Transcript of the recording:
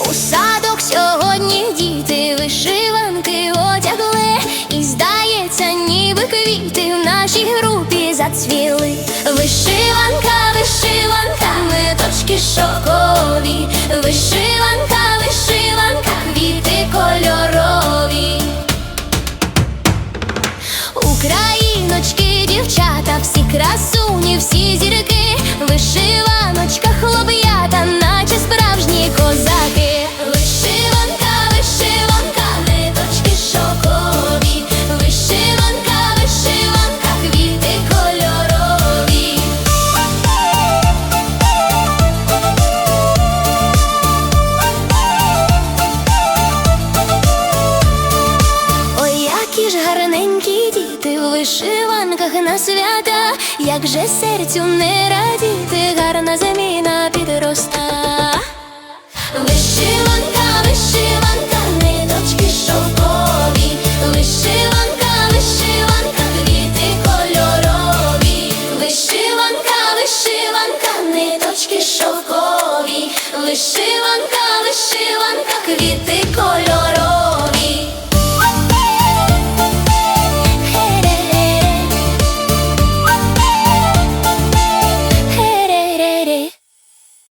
У садок сьогодні діти вишиванки одягли, і здається, ніби квіти в нашій групі зацвіли. Вишиванка, вишиванка, ниточки шокові, вишиванка, Україночки, дівчата, всі красуні, всі зірки, вишиваночка, вишиванках на свята, як же серцю не радіти, гарна заміна підроста. Вишиванка, вишиванка, ниточки шовкові, вишиванка, вишиванка, квіти кольорові, вишиванка, вишиванка, ниточки шовкові, вишиванка.